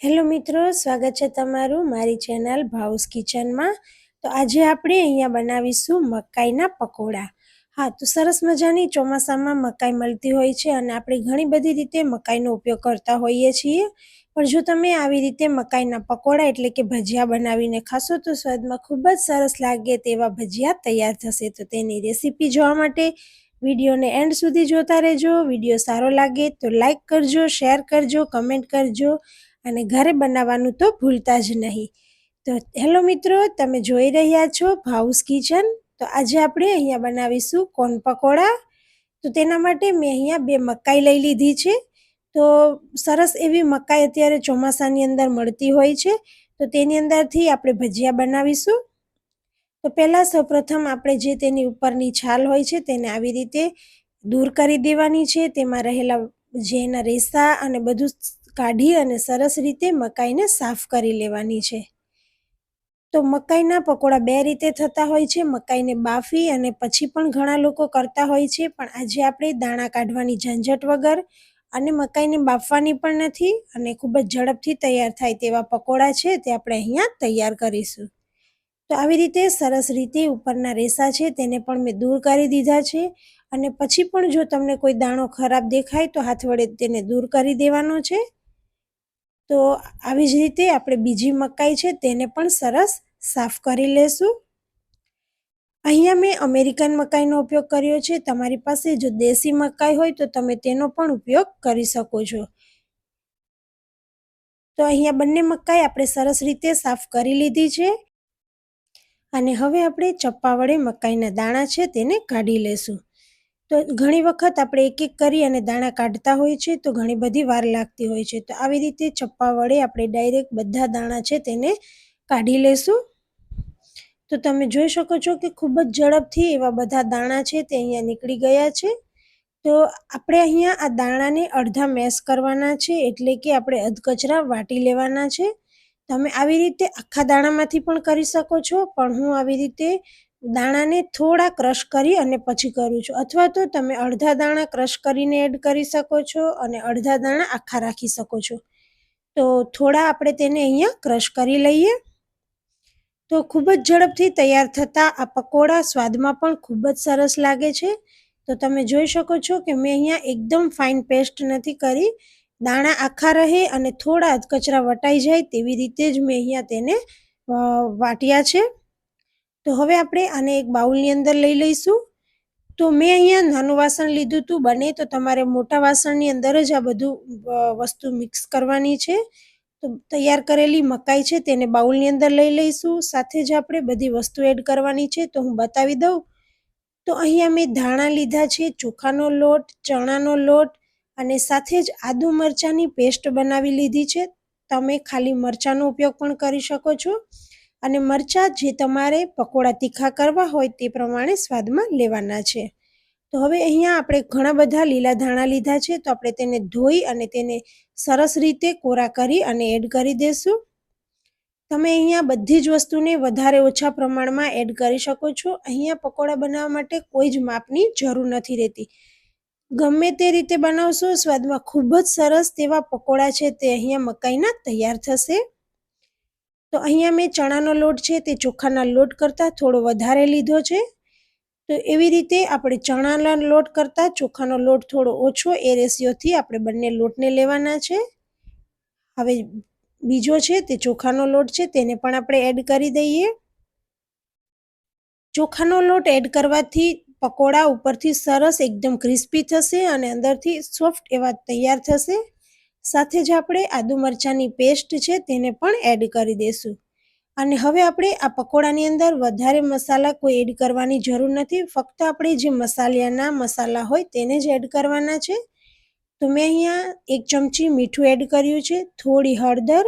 Hello મિત્રો, સ્વાગત છે તમારું મારી ચેનલ ભાઉસ કિચનમાં. તો આજે આપણે અહીંયા બનાવીશું મકાઈના પકોડા. હા, તો સરસ મજાની ચોમાસામાં મકાઈ મળતી હોય છે અને આપણે ઘણી બધી રીતે મકાઈનો ઉપયોગ કરતા હોઈએ છીએ. પણ જો તમે આવી રીતે મકાઈના પકોડા એટલે કે ભજીયા બનાવીને ખાશો તો સ્વાદમાં ખૂબ જ સરસ લાગે તેવા ભજીયા તૈયાર થશે. તો તેની રેસીપી જોવા માટે વિડીયોને એન્ડ સુધી જોતા રહેજો. વીડિયો સારો લાગે તો લાઈક કરજો, શેર કરજો, કમેન્ટ કરજો. અને ઘરે બનાવવાનું તો ભૂલતા જ નહીં. તો હેલો મિત્રો, તમે જોઈ રહ્યા છો ભાઉસ કિચન. તો આજે આપણે અહીંયા બનાવીશું કોન પકોડા. તો તેના માટે મેં અહીંયા બે મકાઈ લઈ લીધી છે. તો સરસ એવી મકાઈ અત્યારે ચોમાસાની અંદર મળતી હોય છે. તો તેની અંદરથી આપણે ભજીયા બનાવીશું. તો પહેલાં સૌપ્રથમ આપણે જે તેની ઉપરની છાલ હોય છે તેને આવી રીતે દૂર કરી દેવાની છે. તેમાં રહેલા જે એના રેસા અને બધું કાઢી અને સરસ રીતે મકાઈને સાફ કરી લેવાની છે. તો મકાઈના પકોડા બે રીતે થતા હોય છે. મકાઈને બાફી અને પછી પણ ઘણા લોકો કરતા હોય છે. પણ આજે આપણે દાણા કાઢવાની ઝંઝટ વગર અને મકાઈને બાફવાની પણ નથી અને ખૂબ જ ઝડપથી તૈયાર થાય તેવા પકોડા છે તે આપણે અહીંયા તૈયાર કરીશું. તો આવી રીતે સરસ રીતે ઉપરના રેસા છે તેને પણ મેં દૂર કરી દીધા છે. અને પછી પણ જો તમને કોઈ દાણો ખરાબ દેખાય તો હાથ વડે તેને દૂર કરી દેવાનો છે. તો આવી જ રીતે આપણે બીજી મકાઈ છે તેને પણ સરસ સાફ કરી લેશું. અહીંયા મેં અમેરિકન મકાઈનો ઉપયોગ કર્યો છે. તમારી પાસે જો દેશી મકાઈ હોય તો તમે તેનો પણ ઉપયોગ કરી શકો છો. તો અહીંયા બંને મકાઈ આપણે સરસ રીતે સાફ કરી લીધી છે. અને હવે આપણે ચપ્પા વડે મકાઈના દાણા છે તેને કાઢી લેશું. તો ઘણી વખત આપણે એક એક કરી અને દાણા કાઢતા હોય છે તો ઘણી બધી વાર લાગતી હોય છે. તો આવી રીતે ચપ્પા વડે આપણે ડાયરેક્ટ બધા દાણા છે તેને કાઢી લેશું. તો તમે જોઈ શકો છો કે ખૂબ જ ઝડપથી એવા બધા દાણા છે તે અહીંયા નીકળી ગયા છે. તો આપણે અહીંયા આ દાણાને અડધા મેશ કરવાના છે, એટલે કે આપણે અધકચરા વાટી લેવાના છે. તમે આવી રીતે આખા દાણામાંથી પણ કરી શકો છો, પણ હું આવી રીતે દાણાને થોડા ક્રશ કરી અને પછી કરું છું. અથવા તો તમે અડધા દાણા ક્રશ કરીને એડ કરી શકો છો અને અડધા દાણા આખા રાખી શકો છો. તો થોડા આપણે તેને અહીંયા ક્રશ કરી લઈએ. તો ખૂબ જ ઝડપથી તૈયાર થતા આ પકોડા સ્વાદમાં પણ ખૂબ જ સરસ લાગે છે. તો તમે જોઈ શકો છો કે મેં અહીંયા એકદમ ફાઇન પેસ્ટ નથી કરી. દાણા આખા રહે અને થોડા કચરા વટાઈ જાય તેવી રીતે જ મેં અહીંયા તેને વાટ્યા છે. તો હવે આપણે આને એક બાઉલની અંદર લઈ લઈશું. તો મેં અહીંયા નાનું વાસણ લીધું હતું બને તો તમારે મોટા વાસણની અંદર જ આ બધું વસ્તુ મિક્સ કરવાની છે. તો તૈયાર કરેલી મકાઈ છે તેને બાઉલની અંદર લઈ લઈશું. સાથે જ આપણે બધી વસ્તુ એડ કરવાની છે તો હું બતાવી દઉં. તો અહીંયા મેં ધાણા લીધા છે, ચોખાનો લોટ, ચણાનો લોટ અને સાથે જ આદુ મરચાંની પેસ્ટ બનાવી લીધી છે. તમે ખાલી મરચાંનો ઉપયોગ પણ કરી શકો છો. અને મરચાં જે તમારે પકોડા તીખા કરવા હોય તે પ્રમાણે સ્વાદમાં લેવાના છે. તો હવે અહીંયા આપણે ઘણા બધા લીલા ધાણા લીધા છે, તો આપણે તેને ધોઈ અને તેને સરસ રીતે કોરા કરી અને એડ કરી દેશું. તમે અહીંયા બધી જ વસ્તુને વધારે ઓછા પ્રમાણમાં એડ કરી શકો છો. અહીંયા પકોડા બનાવવા માટે કોઈ જ માપની જરૂર નથી રહેતી. ગમે તે રીતે બનાવશો, સ્વાદમાં ખૂબ જ સરસ તેવા પકોડા છે તે અહીંયા મકાઈના તૈયાર થશે. તો અહીંયા મેં ચણાનો લોટ છે, તે ચોખાના લોટ કરતાં થોડો વધારે લીધો છે. તો એવી રીતે આપણે ચણાના લોટ કરતાં ચોખાનો લોટ થોડો ઓછો એ રેશિયોથી આપણે બંને લોટને લેવાના છે. હવે બીજો છે, તે ચોખાનો લોટ છે, તેને પણ આપણે એડ કરી દઈએ. ચોખાનો લોટ એડ કરવાથી પકોડા ઉપરથી સરસ એકદમ ક્રિસ્પી થશે અને અંદરથી સોફ્ટ એવા તૈયાર થશે. સાથે જ આપણે આદુ મરચાંની પેસ્ટ છે તેને પણ એડ કરી દઈશું અને હવે આપણે આ પકોડાની અંદર વધારે મસાલા કોઈ એડ કરવાની જરૂર નથી. ફક્ત આપણે જે મસાલિયાના મસાલા હોય તેને જ એડ કરવાના છે. તો મેં અહીંયા એક ચમચી મીઠું એડ કર્યું છે, થોડી હળદર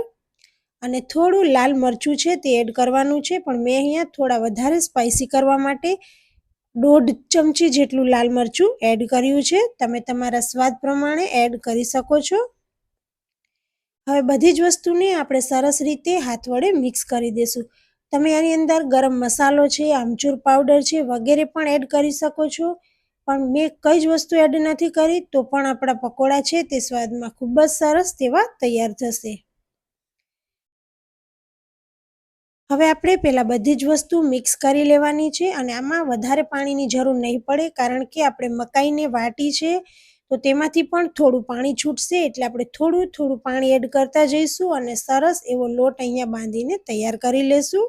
અને થોડું લાલ મરચું છે તે એડ કરવાનું છે. પણ મેં અહીંયા થોડા વધારે સ્પાઇસી કરવા માટે દોઢ ચમચી જેટલું લાલ મરચું એડ કર્યું છે. તમે તમારા સ્વાદ પ્રમાણે એડ કરી શકો છો. હવે બધી જ વસ્તુને આપણે સરસ રીતે હાથ વડે મિક્સ કરી દઈશું તમે આની અંદર ગરમ મસાલો છે, આમચૂર પાવડર છે, વગેરે પણ એડ કરી શકો છો. પણ મેં કઈ જ વસ્તુ એડ નથી કરી, તો પણ આપણા પકોડા છે તે સ્વાદમાં ખૂબ જ સરસ તેવા તૈયાર થશે. હવે આપણે પહેલાં બધી જ વસ્તુ મિક્સ કરી લેવાની છે અને આમાં વધારે પાણીની જરૂર નહીં પડે, કારણ કે આપણે મકાઈને વાટી છે તો તેમાંથી પણ થોડું પાણી છૂટશે એટલે આપણે થોડું થોડું પાણી એડ કરતા જઈશું અને સરસ એવો લોટ અહીંયા બાંધીને તૈયાર કરી લેશું.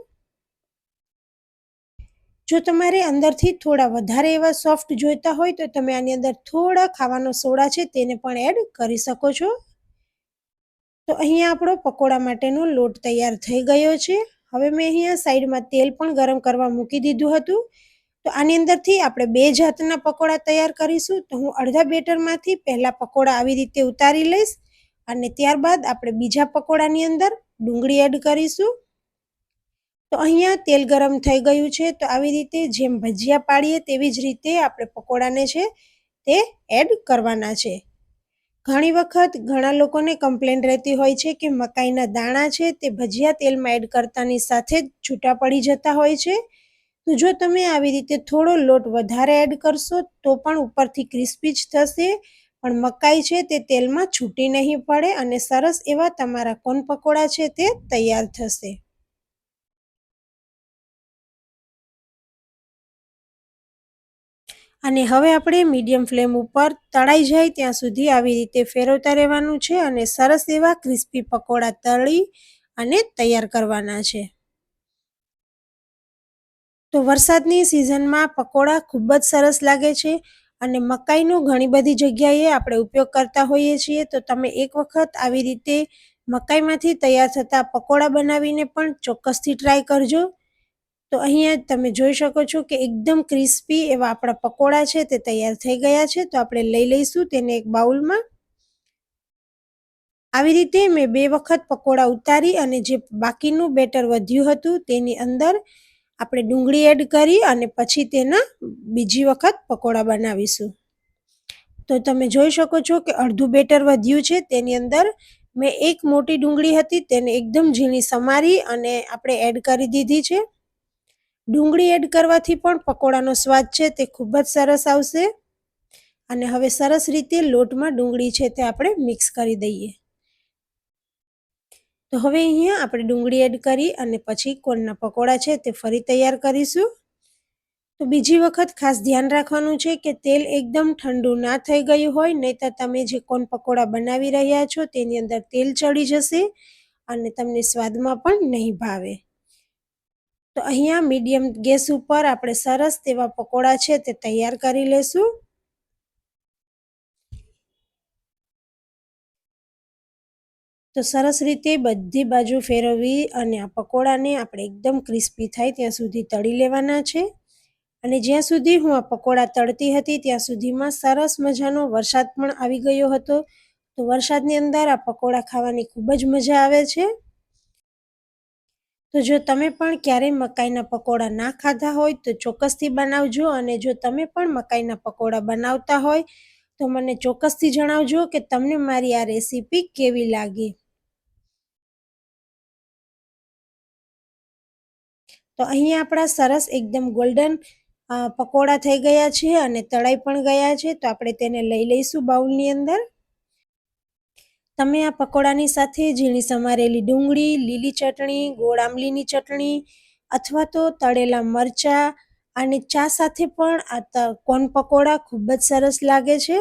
જો તમારે અંદરથી થોડા વધારે એવા સોફ્ટ જોઈતા હોય તો તમે આની અંદર થોડા ખાવાનો સોડા છે તેને પણ એડ કરી શકો છો. તો અહીંયા આપણો પકોડા માટેનો લોટ તૈયાર થઈ ગયો છે. હવે મેં અહીંયા સાઈડમાં તેલ પણ ગરમ કરવા મૂકી દીધું હતું. તો આની અંદરથી આપણે બે જાતના પકોડા તૈયાર કરીશું. તો હું અડધા બેટરમાંથી પહેલાં પકોડા આવી રીતે ઉતારી લઈશ અને ત્યારબાદ આપણે બીજા પકોડાની અંદર ડુંગળી એડ કરીશું. તો અહીંયા તેલ ગરમ થઈ ગયું છે. તો આવી રીતે જેમ ભજીયા પાડીએ તેવી જ રીતે આપણે પકોડાને છે તે એડ કરવાના છે. ઘણી વખત ઘણા લોકોને કમ્પ્લેન રહેતી હોય છે કે મકાઈના દાણા છે તે ભજીયા તેલમાં એડ કરતાની સાથે જ છૂટા પડી જતા હોય છે. તો જો તમે આવી રીતે થોડો લોટ વધારે એડ કરશો, તો પણ ઉપરથી ક્રિસ્પી જ થશે. પણ મકાઈ છે તે તેલમાં છૂટી નહીં પડે અને સરસ એવા તમારા કોન પકોડા છે તે તૈયાર થશે. અને હવે આપણે મીડિયમ ફ્લેમ ઉપર તળાઈ જાય ત્યાં સુધી આવી રીતે ફેરવતા રહેવાનું છે અને સરસ એવા ક્રિસ્પી પકોડા તળી અને તૈયાર કરવાના છે. તો વરસાદની સિઝનમાં પકોડા ખૂબ જ સરસ લાગે છે અને મકાઈનો ઘણી બધી જગ્યાએ આપણે ઉપયોગ કરતા હોઈએ છીએ. તો તમે એક વખત આવી રીતે મકાઈમાંથી તૈયાર થતા પકોડા બનાવીને પણ ચોક્કસથી ટ્રાય કરજો. તો અહીંયા તમે જોઈ શકો છો કે એકદમ ક્રિસ્પી એવા આપણા પકોડા છે તે તૈયાર થઈ ગયા છે. તો આપણે લઈ લઈશું તેને એક બાઉલમાં. આવી રીતે મેં બે વખત પકોડા ઉતારી અને જે બાકીનું બેટર વધ્યું હતું તેની અંદર આપણે ડુંગળી એડ કરી અને પછી તેના બીજી વખત પકોડા બનાવીશું. તો તમે જોઈ શકો છો કે અડધું બેટર વધ્યું છે. તેની અંદર મેં એક મોટી ડુંગળી હતી, તેને એકદમ ઝીણી સમારી અને આપણે એડ કરી દીધી છે. ડુંગળી એડ કરવાથી પણ પકોડાનો સ્વાદ છે તે ખૂબ જ સરસ આવશે. અને હવે સરસ રીતે લોટમાં ડુંગળી છે તે આપણે મિક્સ કરી દઈએ. તો હવે અહીંયા આપણે ડુંગળી એડ કરી અને પછી કોનના પકોડા છે તે ફરી તૈયાર કરીશું. તો બીજી વખત ખાસ ધ્યાન રાખવાનું છે કે તેલ એકદમ ઠંડુ ના થઈ ગયું હોય, નહીંતર તમે જે કોન પકોડા બનાવી રહ્યા છો તેની અંદર તેલ ચડી જશે અને તમને સ્વાદમાં પણ નહીં ભાવે. તો અહીંયા મીડિયમ ગેસ ઉપર આપણે સરસ તેવા પકોડા છે તે તૈયાર કરી લેશું. તો સરસ રીતે બધી બાજુ ફેરવવી અને આ પકોડાને આપણે એકદમ ક્રિસ્પી થાય ત્યાં સુધી તળી લેવાના છે. અને જ્યાં સુધી હું આ પકોડા તળતી હતી ત્યાં સુધીમાં સરસ મજાનો વરસાદ પણ આવી ગયો હતો. તો વરસાદની અંદર આ પકોડા ખાવાની ખૂબ જ મજા આવે છે. તો જો તમે પણ ક્યારેય મકાઈના પકોડા ના ખાધા હોય તો ચોક્કસથી બનાવજો અને જો તમે પણ મકાઈના પકોડા બનાવતા હોય તો મને ચોક્કસથી જણાવજો કે તમને મારી આ રેસીપી કેવી લાગી. તો અહીંયા આપણા સરસ એકદમ ગોલ્ડન પકોડા થઈ ગયા છે અને તળાઈ પણ ગયા છે. તો આપણે તેને લઈ લઈશું બાઉલની અંદર. તમે આ પકોડાની સાથે ઝીણી સમારેલી ડુંગળી, લીલી ચટણી, ગોળ આંબલીની ચટણી અથવા તો તળેલા મરચાં અને ચા સાથે પણ આ કોન પકોડા ખૂબ જ સરસ લાગે છે.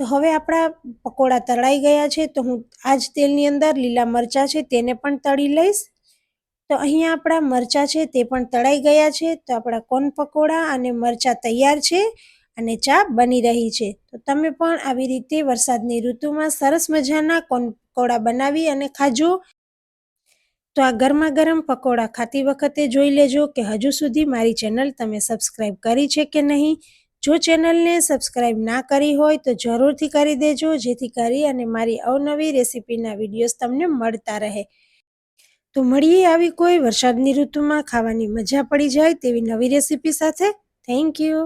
તો હવે આપણા પકોડા તળાઈ ગયા છે. તો હું આ જ તેલની અંદર લીલા મરચાં છે તેને પણ તળી લઈશ. તો અહીંયા આપણા મરચાં છે તે પણ તળાઈ ગયા છે. તો આપણા કોન પકોડા અને મરચાં તૈયાર છે અને ચા બની રહી છે. તો તમે પણ આવી રીતે વરસાદની ઋતુમાં સરસ મજાના કોન પકોડા બનાવી અને ખાજો. તો આ ગરમા ગરમ પકોડા ખાતી વખતે જોઈ લેજો કે હજુ સુધી મારી ચેનલ તમે સબસ્ક્રાઈબ કરી છે કે નહીં. જો ચેનલને સબસ્ક્રાઈબ ના કરી હોય તો જરૂરથી કરી દેજો, જેથી કરી અને મારી અવનવી રેસીપીના વિડીયોઝ તમને મળતા રહે. તો મળીએ આવી કોઈ વરસાદની ઋતુમાં ખાવાની મજા પડી જાય તેવી નવી રેસીપી સાથે. Thank you.